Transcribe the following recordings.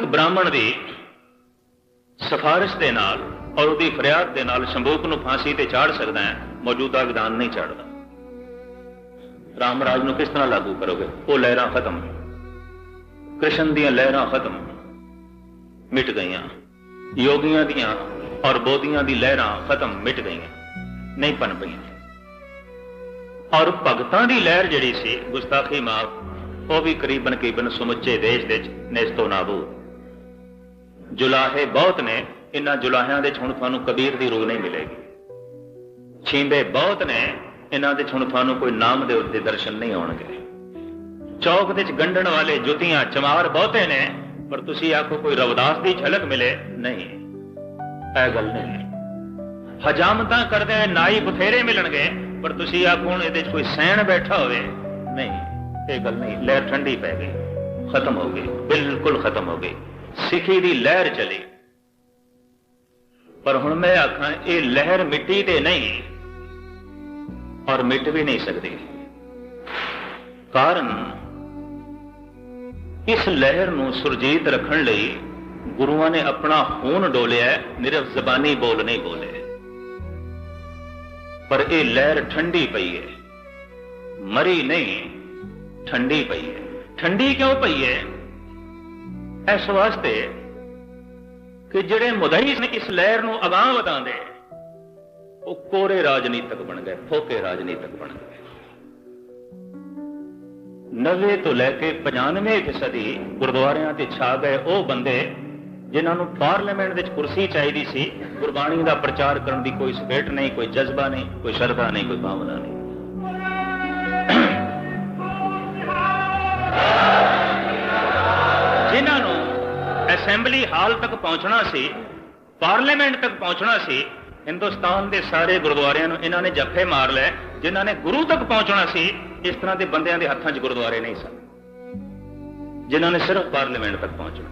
ਇੱਕ ਬ੍ਰਾਹਮਣ ਦੀ ਸਿਫਾਰਿਸ਼ ਦੇ ਨਾਲ ਔਰ ਉਹਦੀ ਫਰਿਆਦ ਦੇ ਨਾਲ ਸ਼ੰਭੂਕ ਨੂੰ ਫਾਂਸੀ ਤੇ ਚਾੜ ਸਕਦਾ ਹੈ, ਮੌਜੂਦਾ ਵਿਧਾਨ ਨਹੀਂ ਚਾੜਦਾ। ਰਾਮ ਰਾਜ ਨੂੰ ਕਿਸ ਤਰ੍ਹਾਂ ਲਾਗੂ ਕਰੋਗੇ? ਉਹ ਲਹਿਰਾਂ ਖਤਮ ਕ੍ਰਿਸ਼ਨ ਦੀਆਂ ਲਹਿਰਾਂ ਖਤਮ ਮਿਟ ਗਈਆਂ। ਯੋਗੀਆਂ ਦੀਆਂ ਔਰ ਬੋਧੀਆਂ ਦੀ ਲਹਿਰਾਂ ਖਤਮ ਮਿਟ ਗਈਆਂ। ਨਹੀਂ ਪਨ ਪਈਆਂ। ਔਰ ਭਗਤਾਂ ਦੀ ਲਹਿਰ ਜਿਹੜੀ ਸੀ, ਗੁਸਤਾਖੀ ਮਾਫ, ਉਹ ਵੀ ਕਰੀਬਨ ਕਰੀਬਨ ਸਮੁੱਚੇ ਦੇਸ਼ ਦੇ ਵਿੱਚ ਨੇਸਤੋ ਨਾਬੂਦ ਜੁਲਾਹੇ ਬਹੁਤ ਨੇ, ਇਹਨਾਂ ਜੁਲਾਹਿਆਂ ਦੇ ਹੁਣ ਤੁਹਾਨੂੰ ਕਬੀਰ ਦੀ ਰੂਹ ਨਹੀਂ ਮਿਲੇਗੀ। ਛੀਂਦੇ ਬਹੁਤ ਨੇ, ਇਹਨਾਂ ਦੇ ਹੁਣ ਤੁਹਾਨੂੰ ਕੋਈ ਨਾਮ ਦੇ ਉੱਤੇ ਦਰਸ਼ਨ ਨਹੀਂ ਆਉਣਗੇ। ਚੌਕ ਦੇ ਵਿੱਚ ਗੰਢਣ ਵਾਲੇ ਜੁੱਤੀਆਂ, ਚਮਾਰ ਬਹੁਤੇ ਨੇ, ਪਰ ਤੁਸੀਂ ਆਖੋ ਕੋਈ ਰਵਦਾਸ ਦੀ ਝਲਕ ਮਿਲੇ, ਨਹੀਂ। ਇਹ ਗੱਲ ਨਹੀਂ ਹਜਾਮਤਾਂ ਕਰਦੇ ਨਾਈ ਬਥੇਰੇ ਮਿਲਣਗੇ, ਪਰ ਤੁਸੀਂ ਆਖੋ ਹੁਣ ਇਹਦੇ 'ਚ ਕੋਈ ਸੈਣ ਬੈਠਾ ਹੋਵੇ, ਨਹੀਂ, ਇਹ ਗੱਲ ਨਹੀਂ, ਲਹਿਰ ਠੰਡੀ ਪੈ ਗਈ, ਖਤਮ ਹੋ ਗਈ, ਬਿਲਕੁਲ ਖਤਮ ਹੋ ਗਈ। ਸਿੱਖੀ ਦੀ ਲਹਿਰ ਚਲੀ। ਪਰ ਹੁਣ ਮੈਂ ਆਖਾਂ, ਇਹ ਲਹਿਰ ਮਿੱਟੀ ਤੇ ਨਹੀਂ ਔਰ ਮਿਟ ਵੀ ਨਹੀਂ ਸਕਦੀ। ਕਾਰਨ ਇਸ ਲਹਿਰ ਨੂੰ ਸੁਰਜੀਤ ਰੱਖਣ ਲਈ ਗੁਰੂਆਂ ਨੇ ਆਪਣਾ ਖੂਨ ਡੋਲਿਆ ਨਿਰਫ ਜ਼ਬਾਨੀ ਬੋਲ ਨਹੀਂ ਬੋਲੇ। ਪਰ ਇਹ ਲਹਿਰ ਠੰਡੀ ਪਈ ਹੈ। ਮਰੀ ਨਹੀਂ, ਠੰਡੀ ਪਈ ਹੈ। ਠੰਡੀ ਕਿਉਂ ਪਈ ਹੈ? ਇਸ ਵਾਸਤੇ ਕਿ ਜਿਹੜੇ ਮੁਦਈ ਨੇ ਇਸ ਲਹਿਰ ਨੂੰ ਅਗਾਹ ਵਧਾਉਂਦੇ, ਉਹ ਕੋਰੇ ਰਾਜਨੀਤਿਕ ਬਣ ਗਏ, ਫੋਕੇ ਰਾਜਨੀਤਿਕ ਬਣ ਗਏ। 90 ਤੋਂ ਲੈ ਕੇ 95 ਸਦੀ ਗੁਰਦੁਆਰਿਆਂ ਤੇ ਛਾ ਗਏ ਉਹ ਬੰਦੇ, ਜਿਨ੍ਹਾਂ ਨੂੰ ਪਾਰਲੀਮੈਂਟ ਵਿੱਚ ਕੁਰਸੀ ਚਾਹੀਦੀ ਸੀ, ਗੁਰਬਾਣੀ ਦਾ ਪ੍ਰਚਾਰ ਕਰਨ ਦੀ ਕੋਈ ਸਪੇਟ ਨਹੀਂ, ਕੋਈ ਜਜ਼ਬਾ ਨਹੀਂ, ਕੋਈ ਸ਼ਰਧਾ ਨਹੀਂ, ਕੋਈ ਭਾਵਨਾ ਨਹੀਂ। ਅਸੈਂਬਲੀ ਹਾਲ ਤੱਕ ਪਹੁੰਚਣਾ ਸੀ, ਪਾਰਲੀਮੈਂਟ ਤੱਕ ਪਹੁੰਚਣਾ ਸੀ, ਹਿੰਦੁਸਤਾਨ ਦੇ ਸਾਰੇ ਗੁਰਦੁਆਰਿਆਂ ਨੂੰ ਇਹਨਾਂ ਨੇ ਜੱਫੇ ਮਾਰ ਲਏ, ਜਿਨ੍ਹਾਂ ਨੇ ਗੁਰੂ ਤੱਕ ਪਹੁੰਚਣਾ ਸੀ, ਇਸ ਤਰ੍ਹਾਂ ਦੇ ਬੰਦਿਆਂ ਦੇ ਹੱਥਾਂ 'ਚ ਗੁਰਦੁਆਰੇ ਨਹੀਂ ਸਨ। ਜਿਨ੍ਹਾਂ ਨੇ ਸਿਰਫ ਪਾਰਲੀਮੈਂਟ ਤੱਕ ਪਹੁੰਚਣਾ,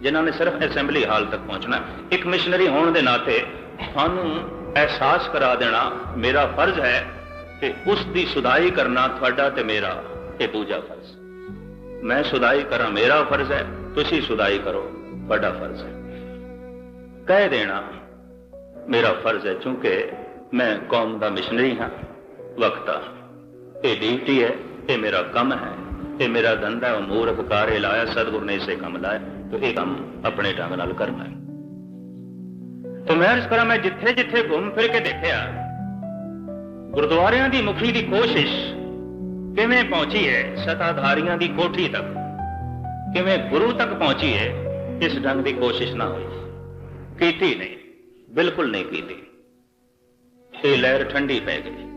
ਜਿਨ੍ਹਾਂ ਨੇ ਸਿਰਫ ਅਸੈਂਬਲੀ ਹਾਲ ਤੱਕ ਪਹੁੰਚਣਾ, ਇੱਕ ਮਿਸ਼ਨਰੀ ਹੋਣ ਦੇ ਨਾਤੇ ਤੁਹਾਨੂੰ ਅਹਿਸਾਸ ਕਰਾ ਦੇਣਾ ਮੇਰਾ ਫਰਜ਼ ਹੈ ਕਿ ਉਸ ਦੀ ਸੁਧਾਈ ਕਰਨਾ ਤੁਹਾਡਾ ਤੇ ਮੇਰਾ ਇਹ ਦੂਜਾ ਫਰਜ਼। ਮੈਂ ਸੁਧਾਈ ਕਰਾਂ, ਮੇਰਾ ਫਰਜ਼ ਹੈ, ਤੁਸੀਂ ਸੁਧਾਈ ਕਰੋ। ਵੱਡਾ ਫਰਜ਼ ਹੈ। ਕਹਿ ਦੇਣਾ, ਮੇਰਾ ਫਰਜ਼ ਹੈ ਕਿਉਂਕਿ ਮੈਂ ਕੌਮ ਦਾ ਮਿਸ਼ਨਰੀ ਹਾਂ, ਵਕਤਾ ਇਹ ਡਿਊਟੀ ਹੈ, ਇਹ ਮੇਰਾ ਕੰਮ ਹੈ, ਇਹ ਮੇਰਾ ਧੰਦਾ ਹੈ ਮੂਰਖ ਕਾਰੇ ਲਾਇਆ, ਸਤਿਗੁਰ ਨੇ ਇਸੇ ਕੰਮ ਲਾਇਆ, ਤੇ ਇਹ ਕੰਮ ਆਪਣੇ ਢੰਗ ਨਾਲ ਕਰਨਾ ਹੈ। ਤੇ ਮੈਂ ਇਸ ਕਰਾਂ, ਮੈਂ ਜਿੱਥੇ ਜਿੱਥੇ ਘੁੰਮ ਫਿਰ ਕੇ ਦੇਖਿਆ, ਗੁਰਦੁਆਰਿਆਂ ਦੀ ਮੁਖੀ ਦੀ ਕੋਸ਼ਿਸ਼ ਕਿਵੇਂ ਪਹੁੰਚੀ ਹੈ, ਸਤਾਧਾਰੀਆਂ ਦੀ ਕੋਠੀ ਤੱਕ, ਕਿਵੇਂ ਗੁਰੂ ਤੱਕ ਪਹੁੰਚੀ ਹੈ ਇਸ ਢੰਗ ਦੀ ਕੋਸ਼ਿਸ਼ ਨਾ ਹੋਈ। ਕੀਤੀ ਨਹੀਂ, ਬਿਲਕੁਲ ਨਹੀਂ ਕੀਤੀ ਇਹ ਲਹਿਰ ਠੰਡੀ ਪੈ ਗਈ।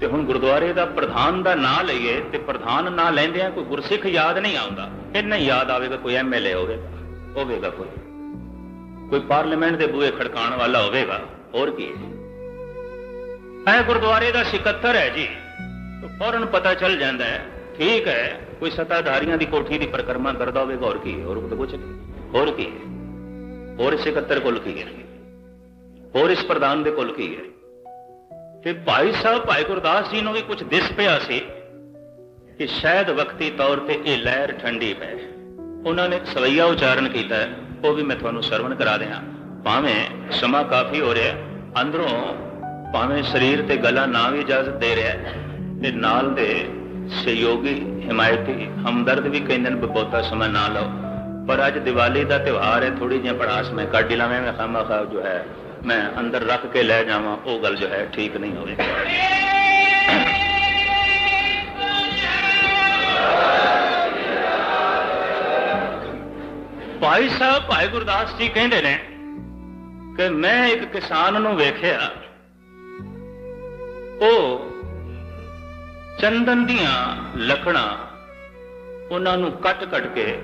ਤੇ ਹੁਣ ਗੁਰਦੁਆਰੇ ਦਾ ਪ੍ਰਧਾਨ ਦਾ ਨਾਂ ਲਈਏ ਤੇ ਪ੍ਰਧਾਨ ਨਾਂ ਲੈਂਦਿਆਂ ਕੋਈ ਗੁਰਸਿੱਖ ਯਾਦ ਨਹੀਂ ਆਉਂਦਾ। ਇੰਨਾ ਯਾਦ ਆਵੇਗਾ, ਕੋਈ ਐਮਐਲਏ ਹੋਵੇਗਾ ਹੋਵੇਗਾ ਕੋਈ। ਕੋਈ ਪਾਰਲੀਮੈਂਟ ਦੇ ਬੂਹੇ ਖੜਕਾਉਣ ਵਾਲਾ ਹੋਵੇਗਾ, ਹੋਰ ਕੀ ਹੈ। ਇਹ ਗੁਰਦੁਆਰੇ ਦਾ ਸਿਕੱਤਰ ਹੈ ਜੀ। ਫੌਰਨ ਪਤਾ ਚੱਲ ਜਾਂਦਾ ਹੈ, ਠੀਕ ਹੈ। ਕੋਈ ਸਤਾਧਾਰੀਆਂ ਦੀ ਕੋਠੀ ਦੀ ਪਰਿਕਰਮਾ ਕਰਦਾ ਹੋਵੇਗਾ ਹੋਰ ਕੀ ਹੈ? ਹੋਰ ਕੁਝ ਨਹੀਂ। ਹੋਰ ਕੀ ਹੈ? ਹੋਰ ਇਸ ਇਕੱਤਰ ਕੋਲ ਕੀ ਹੈ? ਹੋਰ ਇਸ ਪ੍ਰਧਾਨ ਦੇ ਕੋਲ ਕੀ ਹੈ? ਤੇ ਭਾਈ ਸਾਹਿਬ, ਭਾਈ ਗੁਰਦਾਸ ਜੀ ਨੂੰ ਵੀ ਕੁਝ ਦਿਸ ਪਿਆ ਸੀ ਕਿ ਸ਼ਾਇਦ ਵਕਤੀ ਤੌਰ ਤੇ ਇਹ ਲਹਿਰ ਠੰਡੀ ਪੈ ਉਹਨਾਂ ਨੇ ਸਵਈਆ ਉਚਾਰਨ ਕੀਤਾ, ਉਹ ਵੀ ਮੈਂ ਤੁਹਾਨੂੰ ਸਰਵਣ ਕਰਾ ਦਿਆਂ। ਭਾਵੇਂ ਸਮਾਂ ਕਾਫੀ ਹੋ ਰਿਹਾ, ਅੰਦਰੋਂ ਭਾਵੇਂ ਸਰੀਰ ਤੇ ਗਲਾ ਨਾ ਵੀ ਇਜਾਜ਼ਤ ਦੇ ਰਿਹਾ, ਤੇ ਨਾਲ ਦੇ ਸਹਿਯੋਗੀ, ਹਿਮਾਇਤੀ, ਹਮਦਰਦ ਵੀ ਕਹਿੰਦੇ ਨੇ ਬਹੁਤਾ ਸਮਾਂ ਨਾ ਲਓ। ਪਰ ਅੱਜ ਦੀਵਾਲੀ ਦਾ ਤਿਉਹਾਰ ਹੈ ਥੋੜੀ ਜਿਹੀ ਪੜਾਸ ਮੈਂ ਕੱਢ ਲਾਵੇਂ, ਮੈਂ ਖਾਮਾ ਖਾ ਜੋ ਹੈ, ਮੈਂ ਅੰਦਰ ਰੱਖ ਕੇ ਲੈ ਜਾਵਾਂ, ਉਹ ਗੱਲ ਜੋ ਹੈ ਠੀਕ ਨਹੀਂ ਹੋਵੇ। ਭਾਈ ਸਾਹਿਬ, ਭਾਈ ਗੁਰਦਾਸ ਜੀ ਕਹਿੰਦੇ ਨੇ ਕਿ ਮੈਂ ਇੱਕ ਕਿਸਾਨ ਨੂੰ ਵੇਖਿਆ, ਉਹ ਚੰਦਨ ਦੀਆਂ ਲੱਕੜਾਂ ਉਹਨਾਂ ਨੂੰ ਕੱਟ-ਕੱਟ ਕੇ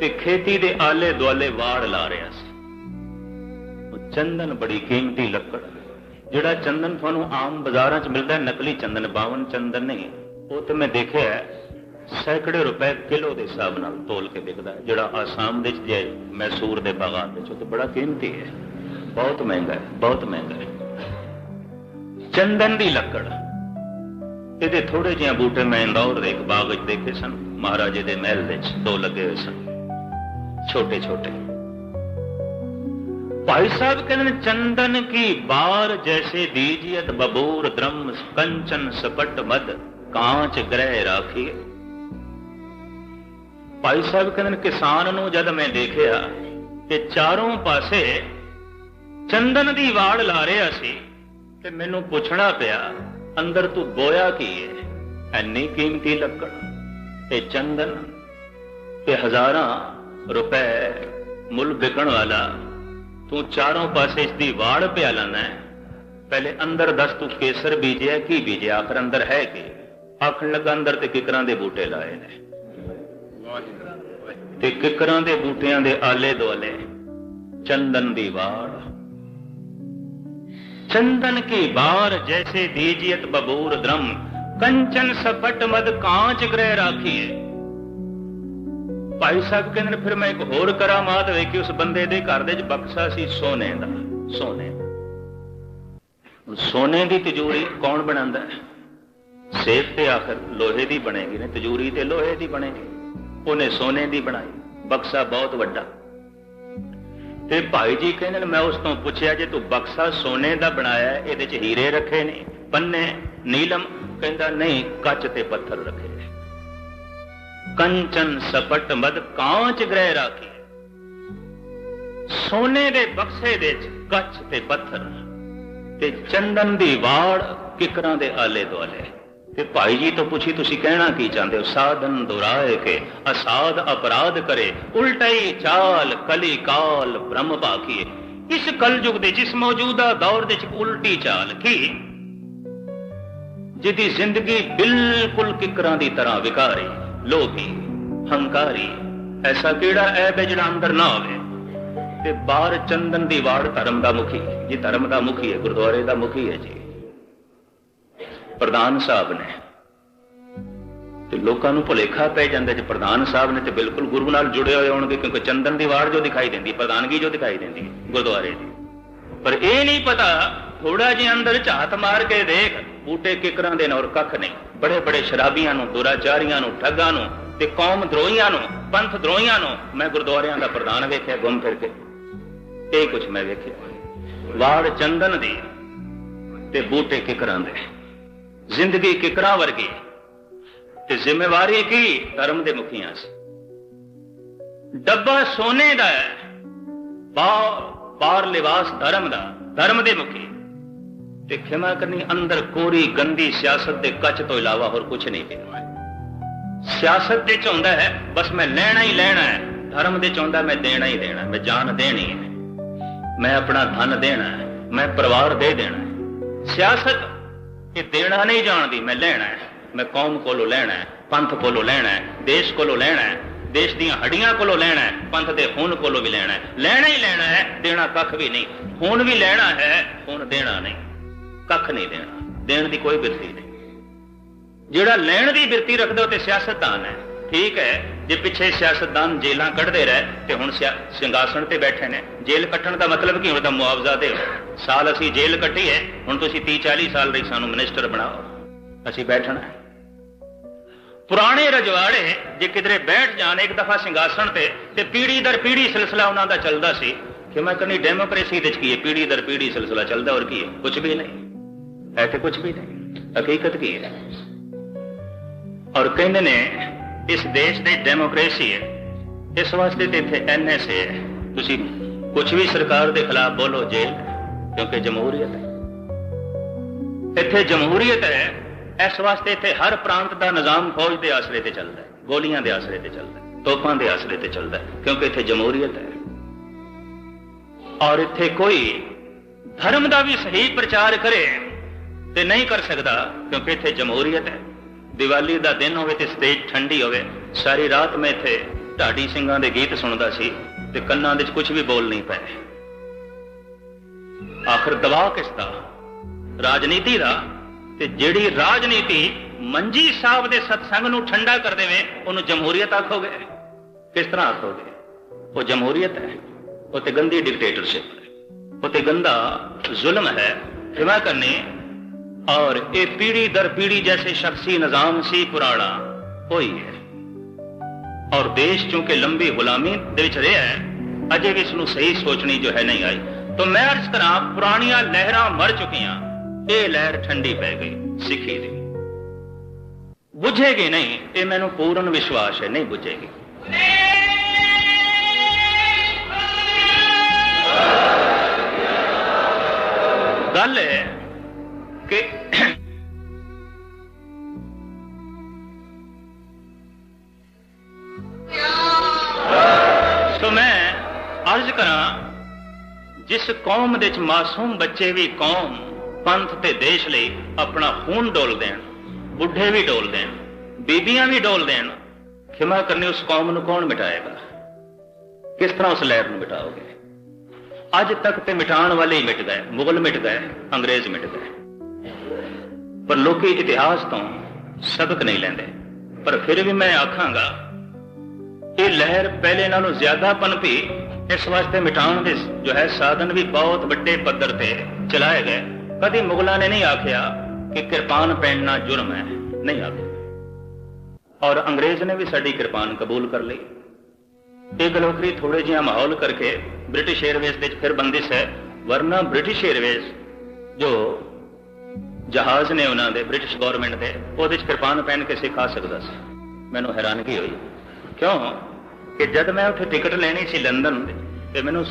ਤੇ ਖੇਤੀ ਦੇ ਆਲੇ ਦੁਆਲੇ ਵਾੜ ਲਾ ਰਿਹਾ ਸੀ। ਉਹ ਚੰਦਨ ਬੜੀ ਕੀਮਤੀ ਲੱਕੜ, ਜਿਹੜਾ ਚੰਦਨ ਤੁਹਾਨੂੰ ਆਮ ਬਾਜ਼ਾਰਾਂ 'ਚ ਮਿਲਦਾ ਨਕਲੀ ਚੰਦਨ, ਬਾਵਨ ਚੰਦਨ ਨਹੀਂ। ਉਹ ਤੇ ਮੈਂ ਦੇਖਿਆ ਸੈਂਕੜੇ ਰੁਪਏ ਕਿਲੋ ਦੇ ਹਿਸਾਬ ਨਾਲ ਤੋਲ ਕੇ ਵਿਕਦਾ ਜਿਹੜਾ ਆਸਾਮ ਦੇ ਵਿੱਚ ਮੈਸੂਰ ਦੇ ਬਾਗਾਨ ਵਿੱਚ ਉਹ ਤੇ ਬੜਾ ਕੀਮਤੀ ਹੈ। ਬਹੁਤ ਮਹਿੰਗਾ ਹੈ, ਬਹੁਤ ਮਹਿੰਗਾ ਹੈ। ਚੰਦਨ ਦੀ ਲੱਕੜ। ਇਹਦੇ ਥੋੜੇ ਜਿਹੇ ਬੂਟੇ ਮੈਂ ਇੰਦੌਰ ਦੇ ਇੱਕ ਬਾਗ ਵਿੱਚ ਦੇਖੇ ਸਨ, ਮਹਾਰਾਜੇ ਦੇ ਮਹਿਲ ਵਿੱਚ ਦੋ ਲੱਗੇ ਹੋਏ ਸਨ। ਛੋਟੇ ਛੋਟੇ। ਭਾਈ ਸਾਹਿਬ ਕਹਿੰਦੇ ਚੰਦਨ ਕੀ ਬਾਰ ਜੈਸੇ ਦੀਜੀਤ ਬਬੂਰ ਦ੍ਰਮ ਕੰਚਨ ਸਪਟ ਮਦ, ਕਾਂਚ ਗ੍ਰਹਿ ਰਾਖੀ ਭਾਈ ਸਾਹਿਬ ਕਹਿੰਦੇ ਨੇ, ਕਿਸਾਨ ਨੂੰ ਜਦ ਮੈਂ ਦੇਖਿਆ ਕਿ ਚਾਰੋਂ ਪਾਸੇ ਚੰਦਨ ਦੀ ਵਾੜ ਲਾ ਰਿਹਾ ਸੀ ਤੇ ਮੈਨੂੰ ਪੁੱਛਣਾ ਪਿਆ ਅੰਦਰ ਤੂੰ ਬੋਇਆ ਕੀ ਹੈ ਐਨੀ ਕੀਮਤੀ ਲੱਕੜ ਤੇ ਚੰਦਨ ਤੇ ਹਜ਼ਾਰਾਂ ਰੁਪਏ ਮੁੱਲ ਵਿਕਣ ਵਾਲਾ। ਤੂੰ ਚਾਰੋਂ ਪਾਸੇ ਇਸ ਦੀ ਵਾੜ ਪਿਆ ਲੈਣਾ ਪਹਿਲੇ ਅੰਦਰ ਦੱਸ ਤੂੰ ਕੇਸਰ ਬੀਜਿਆ, ਕੀ ਬੀਜਿਆ? ਆਖਰ ਅੰਦਰ ਹੈ ਕੀ? ਆਖਣ ਲੱਗਾ ਅੰਦਰ ਤੇ ਕਿਕਰਾਂ ਦੇ ਬੂਟੇ ਲਾਏ ਨੇ। ਤੇ ਕਿਕਰਾਂ ਦੇ ਬੂਟਿਆਂ ਦੇ ਆਲੇ ਦੁਆਲੇ ਚੰਦਨ ਦੀ ਵਾੜ चंदन की बार जैसे दीजियत बबूर द्रम कंचन सपट मद कांच ग्रह राखीए ਭਾਈ ਸਾਹਿਬ ਕਹਿੰਦੇ ਨੇ ਫਿਰ ਮੈਂ ਇੱਕ ਹੋਰ ਕਰਾਮਾਤ ਵੇਖੀ ਉਸ ਬੰਦੇ ਦੇ ਘਰ ਦੇ ਵਿੱਚ ਬਕਸਾ ਸੀ ਸੋਨੇ ਦਾ ਸੋਨੇ ਸੋਨੇ ਦੀ ਤਿਜੋਰੀ ਕੌਣ ਬਣਾਉਂਦਾ ਹੈ ਸੇਫ ਤੇ ਆਖਰ ਲੋਹੇ ਦੀ ਬਣੇਗੀ ਨੇ ਤਿਜੋਰੀ ਤੇ ਲੋਹੇ ਦੀ ਬਣੇਗੀ ਉਹਨੇ ਸੋਨੇ ਦੀ ਬਣਾਈ ਬਕਸਾ ਬਹੁਤ ਵੱਡਾ ਤੇ ਭਾਈ ਜੀ ਕਹਿੰਦੇ ਨੇ, ਮੈਂ ਉਸ ਤੋਂ ਪੁੱਛਿਆ ਜੇ ਤੂੰ ਬਕਸਾ ਸੋਨੇ ਦਾ ਬਣਾਇਆ, ਇਹਦੇ ਚ ਹੀਰੇ ਰੱਖੇ ਨੇ, ਪੰਨੇ, ਨੀਲਮ, ਕਹਿੰਦਾ ਨਹੀਂ, ਕੱਚ ਤੇ ਪੱਥਰ ਰੱਖੇ ਕੰਚਨ ਸਪਟ ਮਦ ਕਾਂਚ ਗ੍ਰਹਿ ਰਾਖੀ। ਸੋਨੇ ਦੇ ਬਕਸੇ ਦੇ ਚ ਕੱਚ ਤੇ ਪੱਥਰ। ਤੇ ਚੰਦਨ ਦੀ ਵਾੜ ਕਿਕਰਾਂ ਦੇ ਆਲੇ ਦੁਆਲੇ ਤੇ ਭਾਈ ਜੀ ਤੋਂ ਪੁੱਛੀ, ਤੁਸੀਂ ਕਹਿਣਾ ਕੀ ਚਾਹੁੰਦੇ ਹੋ? ਸਾਧਨ ਦੁਰਾਏ ਕੇ, ਅਸਾਧ ਅਪਰਾਧ ਕਰੇ ਉਲਟਾਈ ਚਾਲ, ਕਲੀ ਕਾਲ, ਬ੍ਰਹਮ ਭਾਖੀਏ। ਇਸ ਕਲਯੁਗ ਦੇ ਜਿਸ ਮੌਜੂਦਾ ਦੌਰ ਦੇ ਚ ਉਲਟੀ ਚਾਲ ਕੀ? ਜਿਹਦੀ ਜ਼ਿੰਦਗੀ ਬਿਲਕੁਲ ਕਿਕਰਾਂ ਦੀ ਤਰ੍ਹਾਂ ਵਿਕਾਰੀ, ਲੋਭੀ, ਹੰਕਾਰੀ, ਐਸਾ ਕਿਹੜਾ ਐਬ ਹੈ ਜਿਹੜਾ ਅੰਦਰ ਨਾ ਹੋਵੇ? ਤੇ ਬਾਹਰ ਚੰਦਨ ਦੀ ਵਾੜ ਧਰਮ ਦਾ ਮੁਖੀ, ਜੀ ਧਰਮ ਦਾ ਮੁਖੀ ਹੈ, ਗੁਰਦੁਆਰੇ ਦਾ ਮੁਖੀ ਹੈ ਜੀ। ਪ੍ਰਧਾਨ ਸਾਹਿਬ ਨੇ। ਤੇ ਲੋਕਾਂ ਨੂੰ ਭੁਲੇਖਾ ਪੈ ਜਾਂਦਾ ਜੇ ਪ੍ਰਧਾਨ ਸਾਹਿਬ ਨੇ ਤੇ ਬਿਲਕੁਲ ਗੁਰੂ ਨਾਲ ਜੁੜੇ ਹੋਏ ਹੋਣਗੇ, ਕਿਉਂਕਿ ਚੰਦਨ ਦੀ ਵਾੜ ਜੋ ਦਿਖਾਈ ਦਿੰਦੀ, ਪ੍ਰਧਾਨਗੀ ਜੋ ਦਿਖਾਈ ਦਿੰਦੀ ਗੁਰਦੁਆਰੇ ਦੀ। ਪਰ ਇਹ ਨਹੀਂ ਪਤਾ ਥੋੜਾ ਜਿਹਾ ਅੰਦਰ ਝਾਤ ਮਾਰ ਕੇ ਦੇਖ, ਬੂਟੇ ਕਿਕਰਾਂ ਦੇ ਔਰ ਕੱਖ ਨਹੀਂ। ਬੜੇ ਬੜੇ ਸ਼ਰਾਬੀਆਂ ਨੂੰ, ਦੁਰਾਚਾਰੀਆਂ ਨੂੰ, ਠੱਗਾਂ ਨੂੰ ਤੇ ਕੌਮ ਦਰੋਹੀਆਂ ਨੂੰ, ਪੰਥ ਦਰੋਹੀਆਂ ਨੂੰ ਮੈਂ ਗੁਰਦੁਆਰਿਆਂ ਦਾ ਪ੍ਰਧਾਨ ਵੇਖਿਆ, ਗੁੰਮ ਫਿਰ ਕੇ। ਇਹ ਕੁਝ ਮੈਂ ਵੇਖਿਆ। ਵਾੜ ਚੰਦਨ ਦੀ ਤੇ ਬੂਟੇ ਕਿਕਰਾਂ ਦੇ। ਜ਼ਿੰਦਗੀ ਕਿਕਰਾਂ ਵਰਗੀ ਤੇ ਜ਼ਿੰਮੇਵਾਰੀ ਕੀ? ਧਰਮ ਦੇ ਮੁਖੀਆਂ ਸੀ। ਡੱਬਾ ਸੋਨੇ ਦਾ ਹੈ। ਬਾਹਰ ਬਾਹਰ ਲਿਬਾਸ ਧਰਮ ਦਾ, ਧਰਮ ਦੇ ਮੁਖੀ। ਤੇ ਖਿਮਾ ਕਰਨੀ ਅੰਦਰ ਕੋਰੀ ਗੰਦੀ ਸਿਆਸਤ ਦੇ ਕੱਚ ਤੋਂ ਇਲਾਵਾ ਹੋਰ ਕੁਝ ਨਹੀਂ ਪਿਆ ਸਿਆਸਤ ਦੇ ਚਾਹੁੰਦਾ ਹੈ, ਬਸ ਮੈਂ ਲੈਣਾ ਹੀ ਲੈਣਾ ਹੈ। ਧਰਮ ਦੇ ਚਾਹੁੰਦਾ ਮੈਂ ਦੇਣਾ ਹੀ ਦੇਣਾ ਮੈਂ ਜਾਨ ਦੇਣੀ ਹੈ। ਮੈਂ ਆਪਣਾ ਧਨ ਦੇਣਾ ਹੈ। ਮੈਂ ਪਰਿਵਾਰ ਦੇ ਦੇਣਾ ਹੈ। ਸਿਆਸਤ ਇਹ ਦੇਣਾ ਨਹੀਂ ਜਾਣਦੀ, ਮੈਂ ਲੈਣਾ ਹੈ। ਮੈਂ ਕੌਮ ਕੋਲੋਂ ਲੈਣਾ ਹੈ, ਪੰਥ ਕੋਲੋਂ ਲੈਣਾ ਹੈ, ਦੇਸ਼ ਕੋਲੋਂ ਲੈਣਾ ਹੈ, ਦੇਸ਼ ਦੀਆਂ ਹੱਡੀਆਂ ਕੋਲੋਂ ਲੈਣਾ ਹੈ, ਪੰਥ ਦੇ ਹੁਣ ਕੋਲੋਂ ਵੀ ਲੈਣਾ ਹੈ। ਲੈਣਾ ਹੀ ਲੈਣਾ ਹੈ, ਦੇਣਾ ਕੱਖ ਵੀ ਨਹੀਂ। ਹੁਣ ਵੀ ਲੈਣਾ ਹੈ ਹੁਣ ਦੇਣਾ ਨਹੀਂ। ਕੱਖ ਨਹੀਂ ਦੇਣਾ, ਦੇਣ ਦੀ ਕੋਈ ਬਿਰਤੀ ਨਹੀਂ। ਜਿਹੜਾ ਲੈਣ ਦੀ ਬਿਰਤੀ ਰੱਖਦਾ ਉਹ ਤੇ ਸਿਆਸਤਦਾਨ ਹੈ। ਠੀਕ ਹੈ ਜੇ ਪਿੱਛੇ ਸਿਆਸਤਦਾਨ ਜੇਲਾਂ ਕੱਢਦੇ ਰਹੇ ਤੇ ਹੁਣ ਸਿੰਘਾਸਣ ਤੇ ਬੈਠੇ ਨੇ ਜੇਲ੍ਹ ਕੱਟਣ ਦਾ ਮਤਲਬ ਕੀ? ਹੁੰਦਾ ਮੁਆਵਜ਼ਾ ਦਿਓ ਸਾਲ ਅਸੀਂ ਜੇਲ੍ਹ ਕੱਟੀ ਹੈ, ਹੁਣ ਤੁਸੀਂ 30 40 ਸਾਲ ਲਈ ਸਾਨੂੰ ਮਿਨਿਸਟਰ ਬਣਾਓ। ਅਸੀਂ ਬੈਠਣਾ ਪੁਰਾਣੇ ਰਜਵਾੜੇ, ਜੇ ਕਿਧਰੇ ਬੈਠ ਜਾਣ, ਇੱਕ ਦਫਾ ਸਿੰਘਾਸਣ ਤੇ ਤੇ ਪੀੜੀ ਦਰ ਪੀੜੀ ਸਿਲਸਿਲਾ ਉਹਨਾਂ ਦਾ ਚੱਲਦਾ ਸੀ, ਕਿ ਮੈਂ ਕਹਿੰਦੀ ਡੈਮੋਕ੍ਰੇਸੀ ਦੇ ਚ ਕੀ ਹੈ? ਪੀੜੀ ਦਰ ਪੀੜੀ ਸਿਲਸਿਲਾ ਚੱਲਦਾ ਔਰ ਕੀ ਹੈ? ਕੁਝ ਵੀ ਨਹੀਂ। ਐ ਤੇ ਕੁਝ ਵੀ ਨਹੀਂ। ਹਕੀਕਤ ਕੀ ਹੈ? ਔਰ ਕਹਿੰਦੇ ਨੇ ਇਸ ਦੇਸ਼ ਦੇ ਡੈਮੋਕ੍ਰੇਸੀ ਹੈ। ਇਸ ਵਾਸਤੇ ਤੇ ਇੱਥੇ ਐਨਐਸਏ ਹੈ। ਤੁਸੀਂ ਕੁਝ ਵੀ ਸਰਕਾਰ ਦੇ ਖਿਲਾਫ ਬੋਲੋ ਜੇਲ ਕਿਉਂਕਿ ਜਮਹੂਰੀਅਤ ਹੈ। ਇੱਥੇ ਜਮਹੂਰੀਅਤ ਹੈ, ਇਸ ਵਾਸਤੇ ਇੱਥੇ ਹਰ ਪ੍ਰਾਂਤ ਦਾ ਨਿਜ਼ਾਮ ਫੌਜ ਦੇ ਆਸਰੇ ਤੇ ਚੱਲਦਾ ਹੈ, ਗੋਲੀਆਂ ਦੇ ਆਸਰੇ ਤੇ ਚੱਲਦਾ ਹੈ ਤੋਪਾਂ ਦੇ ਆਸਰੇ ਤੇ ਚੱਲਦਾ ਹੈ, ਕਿਉਂਕਿ ਇੱਥੇ ਜਮਹੂਰੀਅਤ ਹੈ। ਔਰ ਇੱਥੇ ਕੋਈ ਧਰਮ ਦਾ ਵੀ ਸਹੀ ਪ੍ਰਚਾਰ ਕਰੇ ਤੇ ਨਹੀਂ ਕਰ ਸਕਦਾ, ਕਿਉਂਕਿ ਇੱਥੇ ਜਮਹੂਰੀਅਤ ਹੈ। ਦੀਵਾਲੀ ਦਾ ਦਿਨ ਹੋਵੇ ਤੇ ਸਟੇਜ ਠੰਡੀ ਹੋਵੇ, ਸਾਰੀ ਰਾਤ ਮੈਂ ਇੱਥੇ ਢਾਡੀ ਸਿੰਘਾਂ ਦੇ ਗੀਤ ਸੁਣਦਾ ਸੀ ਤੇ ਕੰਨਾਂ ਵਿੱਚ ਕੁਝ ਵੀ ਬੋਲ ਨਹੀਂ ਪਏ ਆਖਰ ਦਬਾਅ ਕਿਸ ਦਾ? ਰਾਜਨੀਤੀ ਦਾ? ਤੇ ਜਿਹੜੀ ਰਾਜਨੀਤੀ ਮੰਜੀ ਸਾਹਿਬ ਦੇ ਸਤਸੰਗ ਨੂੰ ਠੰਡਾ ਕਰ ਦੇਵੇ, ਉਹਨੂੰ ਜਮਹੂਰੀਅਤ ਆਖੋਗੇ? ਕਿਸ ਤਰ੍ਹਾਂ ਆਖੋਗੇ? ਉਹ ਜਮਹੂਰੀਅਤ ਹੈ, ਉਹ ਤੇ ਗੰਦੀ ਡਿਕਟੇਟਰਸ਼ਿਪ ਹੈ, ਉਹ ਤੇ ਗੰਦਾ ਜ਼ੁਲਮ ਹੈ। ਹਿਮਾ ਕਰਨੀ और ये पीढ़ी दर पीढ़ी जैसे शख्सी निजाम सी पुराना होई है और देश चूंकि लंबी गुलामी दिल च रहा है अजय भी इसनों सही सोचनी जो है नहीं आई तो मैं अर्ज करा पुरानिया लहर मर चुकिया ये लहर ठंडी पै गई सिखी दी बुझेगी नहीं ये मैनु पूर्ण विश्वास है नहीं बुझेगी गल है ਗੱਲ ਹੈ ਕਿ ਸੋ ਮੈਂ ਅਰਜ਼ ਕਰਾਂ, ਜਿਸ ਕੌਮ ਦੇ ਵਿੱਚ ਮਾਸੂਮ ਬੱਚੇ ਵੀ ਕੌਮ, ਪੰਥ ਤੇ ਦੇਸ਼ ਲਈ ਆਪਣਾ ਖੂਨ ਡੋਲ ਦੇਣ, ਬੁੱਢੇ ਵੀ ਡੋਲ ਦੇਣ, ਬੀਬੀਆਂ ਵੀ ਡੋਲ ਦੇਣ, ਖਿਮਾ ਕਰਨੀ ਉਸ ਕੌਮ ਨੂੰ ਕੌਣ ਮਿਟਾਏਗਾ? ਕਿਸ ਤਰ੍ਹਾਂ ਉਸ ਲਹਿਰ ਨੂੰ ਮਿਟਾਓਗੇ? ਅੱਜ ਤੱਕ ਤੇ ਮਿਟਾਉਣ ਵਾਲੇ ਹੀ ਮਿਟ ਗਏ ਮੁਗਲ ਮਿਟ ਗਏ ਅੰਗਰੇਜ਼ ਮਿਟ ਗਏ ਪਰ ਲੋਕੀ ਇਤਿਹਾਸ ਤੋਂ ਸਬਕ ਨਹੀਂ ਲੈਂਦੇ। ਪਰ ਫਿਰ ਵੀ ਮੈਂ ਆਖਾਂਗਾ, ਇਹ ਲਹਿਰ ਪਹਿਲੇ ਨਾਲੋਂ ਜ਼ਿਆਦਾ ਪਨਪੀ ਇਸ ਵਾਸਤੇ ਮਿਟਾਉਣ ਦੇ ਜੋ ਹੈ ਸਾਧਨ ਵੀ ਬਹੁਤ ਵੱਡੇ ਪੱਧਰ ਤੇ ਚਲਾਏ ਗਏ। ਕਦੀ ਮੁਗਲਾਂ ਨੇ ਨਹੀਂ ਆਖਿਆ ਕਿ ਕਿਰਪਾਨ ਪਹਿਨਣਾ ਜੁਰਮ ਹੈ। ਨਹੀਂ ਆਖਿਆ। ਔਰ ਅੰਗਰੇਜ਼ ਨੇ ਵੀ ਸਾਡੀ ਕਿਰਪਾਨ ਕਬੂਲ ਕਰ ਲਈ। ਇਹ ਗਲੋਕਰੀ ਥੋੜੇ ਜਿਹਾ ਮਾਹੌਲ ਕਰਕੇ ਬ੍ਰਿਟਿਸ਼ 에ਅਰਵੇਜ਼ ਦੇ ਵਿੱਚ ਫਿਰ ਬੰਦਿਸ਼ ਹੈ ਵਰਨਾ ਬ੍ਰਿਟਿਸ਼ 에ਅਰਵੇਜ਼ ਜੋ ਜਹਾਜ਼ ਨੇ ਉਹਨਾਂ ਦੇ ਬ੍ਰਿਟਿਸ਼ ਗਵਰਨਮੈਂਟ ਦੇ ਉਹਦੇ ਚ ਕਿਰਪਾਨ ਪਹਿਨ ਕੇ ਸਿਖਾ ਸਕਦਾ ਸੀ। ਮੈਨੂੰ ਹੈਰਾਨਗੀ ਹੋਈ। ਕਿਉਂ? ਕਿ ਜਦ ਮੈਂ ਉੱਥੇ ਟਿਕਟ ਲੈਣੀ ਸੀ ਲੰਡਨ ਦੇ, ਤੇ ਮੈਨੂੰ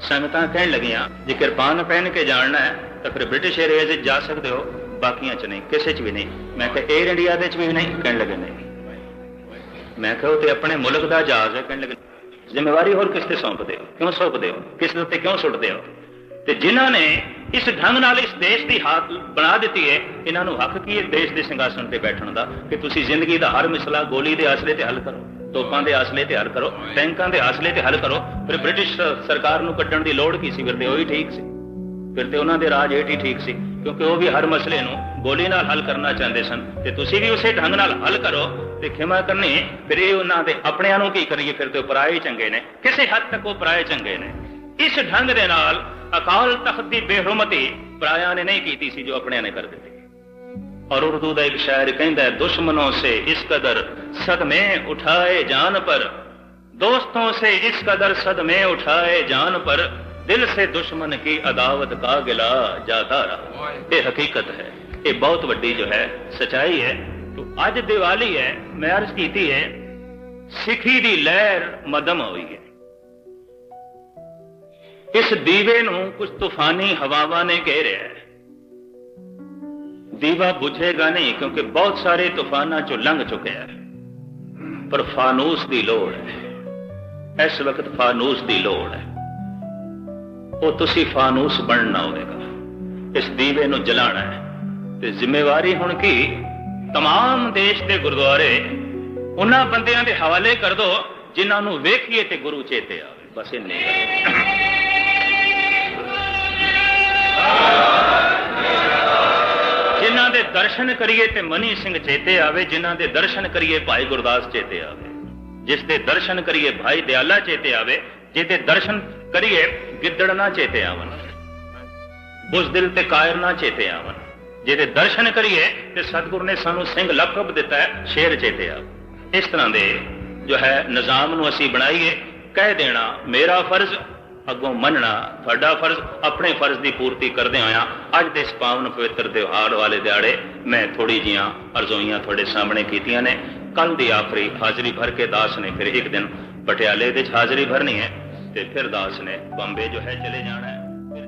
ਸੰਗਤਾਂ ਕਹਿਣ ਲੱਗੀਆਂ, ਜੇ ਕਿਰਪਾਨ ਪਹਿਨ ਕੇ ਜਾਣਾ ਹੈ, ਤਾਂ ਫਿਰ ਬ੍ਰਿਟਿਸ਼ ਏਰੀਆ ਚ ਜਾ ਸਕਦੇ ਹੋ। ਬਾਕੀਆਂ 'ਚ ਨਹੀਂ, ਕਿਸੇ 'ਚ ਵੀ ਨਹੀਂ। ਮੈਂ ਕਿਹਾ 에ਅਰ ਇੰਡੀਆ ਦੇ 'ਚ ਵੀ ਨਹੀਂ? ਕਹਿਣ ਲੱਗੇ, ਨਹੀਂ। ਮੈਂ ਕਿਹਾ, ਉਹ ਤੇ ਆਪਣੇ ਮੁਲਕ ਦਾ ਜਹਾਜ਼ ਹੈ, ਕਹਿਣ ਲੱਗੇ, ਜ਼ਿੰਮੇਵਾਰੀ ਹੋਰ ਕਿਸ ਤੇ ਸੌਂਪਦੇ ਹੋ? ਕਿਉਂ ਸੌਂਪਦੇ ਹੋ? ਕਿਸ ਦੇ ਉੱਤੇ ਕਿਉਂ ਸੁੱਟਦੇ ਹੋ? ਤੇ ਜਿਨ੍ਹਾਂ ਨੇ ਇਸ ਢੰਗ ਨਾਲ ਇਸ ਦੇਸ਼ ਦੀ ਹਾਲਤ ਬਣਾ ਦਿੱਤੀ ਹੈ, ਇਹਨਾਂ ਨੂੰ ਹੱਕ ਕੀ ਹੈ ਦੇਸ਼ ਦੇ ਸਿੰਘਾਸਨ ਤੇ ਬੈਠਣ ਦਾ? ਕਿ ਤੁਸੀਂ ਜ਼ਿੰਦਗੀ ਦਾ ਹਰ ਮਸਲਾ ਗੋਲੀ ਦੇ ਆਸਲੇ ਤੇ ਹੱਲ ਕਰੋ, ਤੋਪਾਂ ਦੇ ਆਸਲੇ ਤੇ ਹੱਲ ਕਰੋ ਟੈਂਕਾਂ ਦੇ ਆਸਲੇ ਤੇ ਹੱਲ ਕਰੋ, ਫਿਰ ਬ੍ਰਿਟਿਸ਼ ਸਰਕਾਰ ਨੂੰ ਕੱਢਣ ਦੀ ਲੋੜ ਕੀ ਸੀ? ਫਿਰ ਤੇ ਉਹ ਹੀ ਠੀਕ ਸੀ। ਫਿਰ ਤੇ ਉਹਨਾਂ ਦੇ ਰਾਜ ਹੇਠ ਹੀ ਠੀਕ ਸੀ, ਕਿਉਂਕਿ ਉਹ ਵੀ ਹਰ ਮਸਲੇ ਨੂੰ ਗੋਲੀ ਨਾਲ ਹੱਲ ਕਰਨਾ ਚਾਹੁੰਦੇ ਸਨ। ਤੇ ਤੁਸੀਂ ਵੀ ਉਸੇ ਢੰਗ ਨਾਲ ਹੱਲ ਕਰੋ ਤੇ ਖਿਮਾ ਕਰਨੀ, ਫਿਰ ਇਹ ਉਹਨਾਂ ਦੇ ਆਪਣਿਆਂ ਨੂੰ ਕੀ ਕਰੀਏ? ਫਿਰ ਤੇ ਪਰਾਏ ਚੰਗੇ ਨੇ। ਕਿਸੇ ਹੱਦ ਤੱਕ ਉਹ ਪਰਾਏ ਚੰਗੇ ਨੇ। اس ڈھنگ دے نال اکال تخت دی بے حرمتی پرایاں نے نہیں کیتی سی جو اپنے نے کر دیتے اور اردو دا ایک شاعر کہندا ہے، دشمنوں سے اس قدر صدمے اٹھائے جان پر، دوستوں سے اس قدر صدمے اٹھائے جان پر دل سے دشمن کی عداوت کا گلا جاتا رہا۔ یہ حقیقت ہے۔ یہ بہت وڈی جو ہے، سچائی ہے۔ تو اج دیوالی ہے، میں عرض کیتی ہے، سکھی دی لہر مدم ہوئی ہے۔ ਇਸ ਦੀਵੇ ਨੂੰ ਕੁਝ ਤੂਫਾਨੀ ਹਵਾਵਾਂ ਨੇ ਘੇਰਿਆ ਹੈ ਦੀਵਾ ਬੁਝੇਗਾ ਨਹੀਂ ਕਿਉਂਕਿ ਬਹੁਤ ਸਾਰੇ ਤੂਫਾਨਾਂ ਚੋਂ ਲੰਘ ਚੁੱਕਿਆ ਹੈ ਪਰ ਫਾਨੂਸ ਦੀ ਲੋੜ ਹੈ ਇਸ ਵਕਤ ਫਾਨੂਸ ਦੀ ਲੋੜ ਹੈ ਉਹ ਤੁਸੀਂ ਫਾਨੂਸ ਬਣਨਾ ਹੋਵੇਗਾ ਇਸ ਦੀਵੇ ਨੂੰ ਜਲਾਣਾ ਹੈ ਤੇ ਜ਼ਿੰਮੇਵਾਰੀ ਹੁਣ ਕੀ तमाम ਦੇਸ਼ ਦੇ ਗੁਰਦੁਆਰੇ ਉਹਨਾਂ ਬੰਦਿਆਂ ਦੇ ਹਵਾਲੇ ਕਰ ਦੋ ਜਿਨ੍ਹਾਂ ਨੂੰ ਵੇਖੀਏ ਤੇ ਗੁਰੂ ਚੇਤੇ ਆਵੇ ਬਸ ਇੰਨੇ ਜਿਨ੍ਹਾਂ ਦੇ ਦਰਸ਼ਨ ਕਰੀਏ ਤੇ ਮਨੀ ਸਿੰਘ ਚੇਤੇ ਆਵੇ, ਜਿਨ੍ਹਾਂ ਦੇ ਦਰਸ਼ਨ ਕਰੀਏ ਭਾਈ ਗੁਰਦਾਸ ਚੇਤੇ ਆਵੇ। ਜਿਸ ਦੇ ਦਰਸ਼ਨ ਕਰੀਏ ਭਾਈ ਦਿਆਲਾ ਚੇਤੇ ਆਵੇ ਜਿਹਦੇ ਦਰਸ਼ਨ ਕਰੀਏ ਗਿੱਦੜ ਨਾ ਚੇਤੇ ਆਵਨ ਬੁਜ਼ਦਿਲ ਤੇ ਕਾਇਰ ਨਾ ਚੇਤੇ ਆਵਨ ਜਿਹਦੇ ਦਰਸ਼ਨ ਕਰੀਏ ਤੇ ਸਤਿਗੁਰ ਨੇ ਸਾਨੂੰ ਸਿੰਘ ਲਕਬ ਦਿੱਤਾ ਹੈ, ਸ਼ੇਰ ਚੇਤੇ ਆ ਇਸ ਤਰ੍ਹਾਂ ਦੇ ਜੋ ਹੈ ਨਿਜ਼ਾਮ ਨੂੰ ਅਸੀਂ ਬਣਾਈਏ, ਕਹਿ ਦੇਣਾ, ਮੇਰਾ ਫਰਜ਼ ਅੱਗੋਂ ਮੰਨਣਾ, ਤੁਹਾਡਾ ਫਰਜ਼, ਆਪਣੇ ਫਰਜ਼ ਦੀ ਪੂਰਤੀ ਕਰਦੇ ਹੋਇਆ ਅੱਜ ਦੇ ਇਸ ਪਵਿੱਤਰ ਤਿਉਹਾਰ ਵਾਲੇ ਦਿਹਾੜੇ ਮੈਂ ਥੋੜੀ ਜੀਆਂ ਅਰਜ਼ੋਈਆਂ ਤੁਹਾਡੇ ਸਾਹਮਣੇ ਕੀਤੀਆਂ ਨੇ। ਕੱਲ ਦੀ ਆਖਰੀ ਹਾਜ਼ਰੀ ਭਰ ਕੇ ਦਾਸ ਨੇ ਫਿਰ ਇੱਕ ਦਿਨ ਪਟਿਆਲੇ ਦੇ ਹਾਜ਼ਰੀ ਭਰਨੀ ਹੈ ਤੇ ਫਿਰ ਦਾਸ ਨੇ ਬੰਬੇ ਜੋ ਹੈ ਚਲੇ ਜਾਣਾ ਹੈ। ਫਿਰ